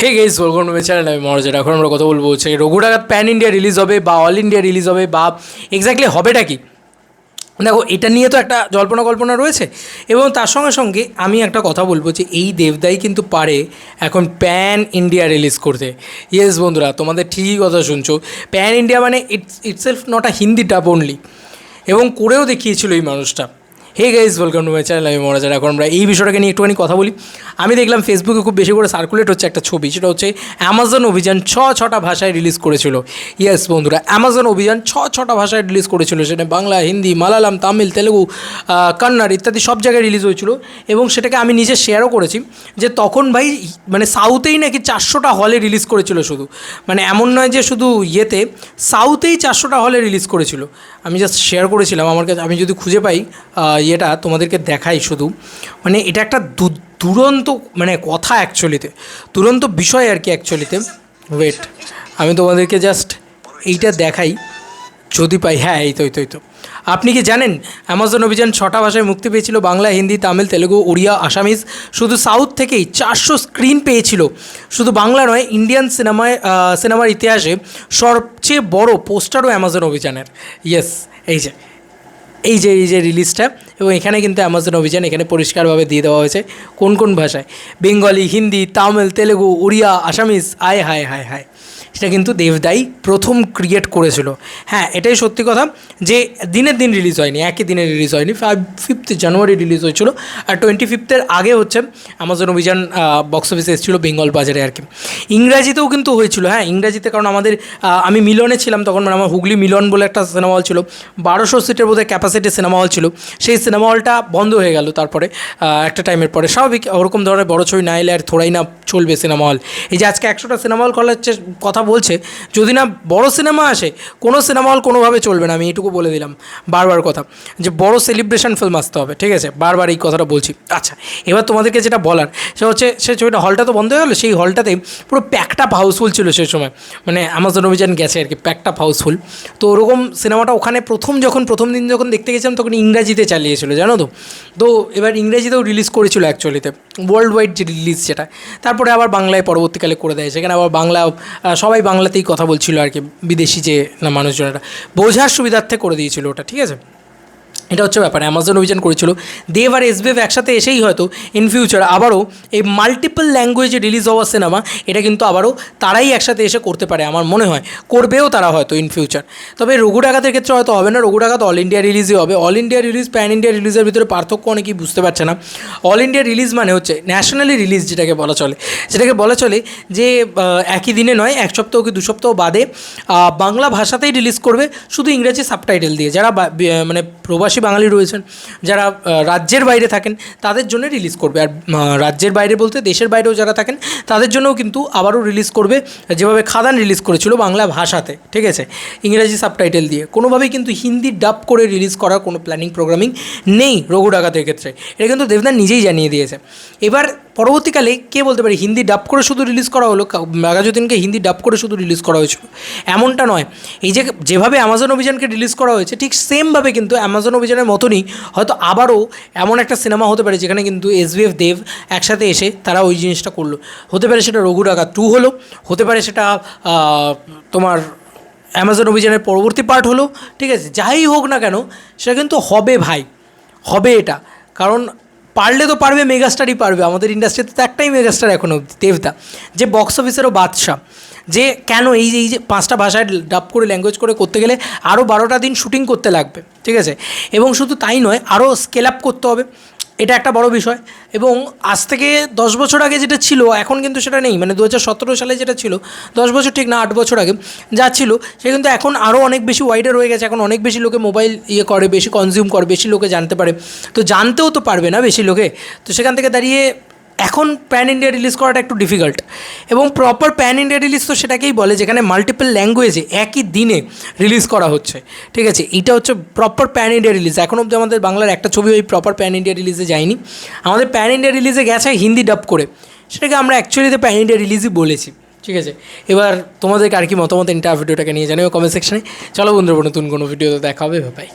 হে guess মাই channel আমি মহারাজার এখন আমরা কথা বলব হচ্ছে রঘু প্যান ইন্ডিয়া রিলিজ হবে বা অল ইন্ডিয়া রিলিজ হবে বা এক্স্যাক্টলি হবেটা কি? দেখো, এটা নিয়ে তো একটা জল্পনা কল্পনা রয়েছে এবং তার সঙ্গে সঙ্গে আমি একটা কথা বলব যে এই দেবদাই কিন্তু পারে এখন প্যান ইন্ডিয়া রিলিজ করতে। ইয়েস বন্ধুরা, তোমাদের ঠিকই কথা শুনছো। প্যান ইন্ডিয়া মানে it's itself not a Hindi dub only এবং করেও দেখিয়েছিল এই মানুষটা। Hey guys welcome to my channel আমি মহারাজার এখন আমরা এই বিষয়টাকে নিয়ে একটুখানি কথা বলি। আমি দেখলাম ফেসবুকে খুব বেশি করে সার্কুলেট হচ্ছে একটা ছবি। সেটা হচ্ছে অ্যামাজন অভিযান ছ ছটা ভাষায় রিলিজ করেছিল। ইয়েস বন্ধুরা অ্যামাজন অভিযান ছ ছটা ভাষায় রিলিজ করেছিল। সেটা বাংলা, হিন্দি, মালায়ালাম, তামিল, তেলেগু কন্নড় ইত্যাদি সব জায়গায় রিলিজ হয়েছিল। এবং সেটাকে আমি নিজে শেয়ারও করেছি যে তখন ভাই মানে সাউথেই নাকি চারশোটা হলে রিলিজ করেছিল শুধু। মানে এমন নয় যে শুধু ইয়েতে সাউথেই চারশোটা হলে রিলিজ করেছিল। আমি জাস্ট শেয়ার করেছিলাম। আমার কাছে, আমি যদি খুঁজে পাই ইয়েটা তোমাদেরকে দেখাই শুধু। মানে এটা একটা দুরন্ত মানে কথা অ্যাকচুয়ালিতে দুরন্ত বিষয় আর কি অ্যাকচুয়ালিতে ওয়েট আমি তোমাদেরকে জাস্ট এইটা দেখাই। যদি পাই হ্যাঁ এই তো এই তো তো। আপনি কি জানেন অ্যামাজন অভিযান ছটা ভাষায় মুক্তি পেয়েছিল, বাংলা, হিন্দি, তামিল, তেলেগু উড়িয়া আসামিজ। শুধু সাউথ থেকেই চারশো স্ক্রিন পেয়েছিল। শুধু বাংলা নয়, ইন্ডিয়ান সিনেমায় সিনেমার ইতিহাসে সবচেয়ে বড় পোস্টারও অ্যামাজন অভিযানের। ইয়েস এই যে এই যে এই যে রিলিজটা এবং এখানে কিন্তু অ্যামাজন অভিযান এখানে পরিষ্কারভাবে দিয়ে দেওয়া হয়েছে। কোন কোন ভাষায়? বেঙ্গলি, হিন্দি, তামিল, তেলেগু, উড়িয়া, আসামিজ, আয়, হায় হায় হায়। সেটা কিন্তু দেবদাই প্রথম ক্রিয়েট করেছিল। হ্যাঁ এটাই সত্যি কথা যে দিনের দিন রিলিজ হয়নি, একই দিনে রিলিজ হয়নি। ফাইভ ফিফথ জানুয়ারি রিলিজ হয়েছিল আর টোয়েন্টি ফিফথের আগে হচ্ছে অ্যামাজন অভিযান বক্স অফিসে এসেছিল বেঙ্গল বাজারে আর কি। ইংরাজিতেও কিন্তু হয়েছিল হ্যাঁ ইংরাজিতে কারণ আমাদের আমি মিলনে ছিলাম তখন মানে আমার হুগলি মিলন বলে একটা সিনেমা হল ছিল। বারোশো সিটের বোধহয় ক্যাপাসিটি সিনেমা হল ছিল। সেই সিনেমা হলটা বন্ধ হয়ে গেল তারপরে একটা টাইমের পরে। স্বাভাবিক, ওরকম ধরনের বড় ছবি না এলে আর থোড়াই না চলবে সিনেমা হল এই যে আজকে একশোটা সিনেমা হল খোলার কথা বলছে, যদি না বড় সিনেমা আসে, কোনো সিনেমা হল কোনোভাবে চলবে না, আমি এইটুকু বলে দিলাম। বারবার কথা, যে বড় সেলিব্রেশন ফিল্ম আসতে হবে, ঠিক আছে? বারবার এই কথাটা বলছি। আচ্ছা এবার তোমাদেরকে যেটা বলার, সে হচ্ছে, সে ছবিটা হলটা তো বন্ধ হয়ে গেলো, সেই হলটাতে পুরো প্যাকটা হাউসফুল ছিল সেই সময়। মানে আমাজন অভিযান গেছে আর কি প্যাকটা হাউসফুল তো ওরকম সিনেমাটা ওখানে প্রথম যখন, প্রথম দিন যখন দেখতে গেছিলাম, তখন ইংরাজিতে চালিয়েছিল জানো তো? তো এবার ইংরেজিতেও রিলিজ করেছিল অ্যাকচুয়ালিতে ওয়ার্ল্ড ওয়াইড যে রিলিজ সেটা তারপরে আবার বাংলায় পরবর্তীকালে করে দেয়, সেখানে আবার বাংলা সবাই বাংলাতেই কথা বলছিল আর কি, বিদেশি যে না মানুষজনেরা। বোঝার সুবিধার্থে করে দিয়েছিল ওটা, ঠিক আছে? এটা হচ্ছে ব্যাপার অ্যামাজন অভিযান করেছিল। দেব আর এসবেভ একসাথে এসেই হয়তো ইন ফিউচার আবারও এই মাল্টিপল ল্যাঙ্গুয়েজে রিলিজ হওয়া সিনেমা এটা কিন্তু আবারও তারাই একসাথে এসে করতে পারে আমার মনে হয়। করবেও তারা হয়তো ইন ফিউচার তবে রঘু ডাকাতের ক্ষেত্রে হয়তো হবে না, রঘু ডাকাত অল ইন্ডিয়া রিলিজই হবে। All India release pan India রিলিজের ভিতরে পার্থক্য অনেকেই বুঝতে পারছে না। অল ইন্ডিয়া রিলিজ মানে হচ্ছে ন্যাশনালি রিলিজ যেটাকে বলা চলে। যেটাকে বলা চলে যে একই দিনে নয়, এক সপ্তাহ কি দু সপ্তাহ বাদে বাংলা ভাষাতেই রিলিজ করবে, শুধু ইংরেজি সাবটাইটেল দিয়ে। যারা মানে প্রবাসী বাঙালি রয়েছেন, যারা রাজ্যের বাইরে থাকেন, তাদের জন্য রিলিজ করবে। আর রাজ্যের বাইরে বলতে দেশের বাইরেও যারা থাকেন, তাদের জন্যও কিন্তু আবারও রিলিজ করবে, যেভাবে খাদান রিলিজ করেছিল বাংলা ভাষাতে, ঠিক আছে? ইংরাজি সাবটাইটেল দিয়ে। কোনোভাবেই কিন্তু হিন্দি ডাব করে রিলিজ করার কোনো প্ল্যানিং প্রোগ্রামিং নেই রঘু ডাকাতের ক্ষেত্রে। এটা কিন্তু দেবদান নিজেই জানিয়ে দিয়েছে। এবার পরবর্তীকালে কে বলতে পারে হিন্দি ডাব করে শুধু রিলিজ করা হলো? কা- মেগাজুদ্দিনকে হিন্দি ডাব করে শুধু রিলিজ করা হয়েছিল। এমনটা নয়। এই যে যেভাবে অ্যামাজন অভিযানকে রিলিজ করা হয়েছে, ঠিক সেমভাবে কিন্তু অ্যামাজন অভিযানের মতনই হয়তো আবারও এমন একটা সিনেমা হতে পারে, যেখানে কিন্তু এস এসবিএফ দেব একসাথে এসে তারা ওই জিনিসটা করল। হতে পারে সেটা রঘু ডাকাত টু হলো, হতে পারে সেটা তোমার অ্যামাজন অভিযানের পরবর্তী পার্ট হলো, ঠিক আছে? যাই হোক না কেন, সেটা কিন্তু হবে ভাই। হবে এটা। কারণ পারলে তো পারবে মেগাস্টারই পারবে। আমাদের ইন্ডাস্ট্রিতে তো একটাই মেগাস্টার এখন অব্দি দেবদা। যে বক্স অফিসেরও বাদশাহ। যে কেন এই যে এই যে পাঁচটা ভাষায় ডাব করে ল্যাঙ্গুয়েজ করে করতে গেলে আরও বারোটা দিন শুটিং করতে লাগবে, ঠিক আছে? এবং শুধু তাই নয় আরও স্কেল আপ করতে হবে। এটা একটা বড় বিষয়। এবং আজ থেকে দশ বছর আগে যেটা ছিল, এখন কিন্তু সেটা নেই। মানে দু হাজার সতেরো সালে যেটা ছিল, দশ বছর ঠিক না, আট বছর আগে যা ছিল, সে কিন্তু এখন আরও অনেক বেশি ওয়াইডার হয়ে গেছে। এখন অনেক বেশি লোকে মোবাইল ইয়ে করে, বেশি কনজিউম করে, বেশি লোকে জানতে পারে। তো জানতেও তো পারবে না বেশি লোকে। তো সেখান থেকে দাঁড়িয়ে এখন প্যান ইন্ডিয়া রিলিজ করাটা একটু ডিফিকাল্ট এবং প্রপার প্যান ইন্ডিয়া রিলিজ তো সেটাকেই বলে যেখানে মাল্টিপল ল্যাঙ্গুয়েজে একই দিনে রিলিজ করা হচ্ছে। ঠিক আছে? এটা হচ্ছে প্রপার প্যান ইন্ডিয়া রিলিজ এখন অব্দি আমাদের বাংলার একটা ছবি ওই প্রপার প্যান ইন্ডিয়া রিলিজে যায়নি। আমাদের প্যান ইন্ডিয়া রিলিজে গেছে হিন্দি ডাব করে। সেটাকে আমরা অ্যাকচুয়ালিতে প্যান ইন্ডিয়া রিলিজই বলেছি। ঠিক আছে? এবার তোমাদেরকে আর কি মতামত ইন্টার ভিডিওটাকে নিয়ে জানিও কমেন্ট সেকশনে চলো বন্ধুরা, নতুন কোনো ভিডিওতে দেখা হবে। ভাই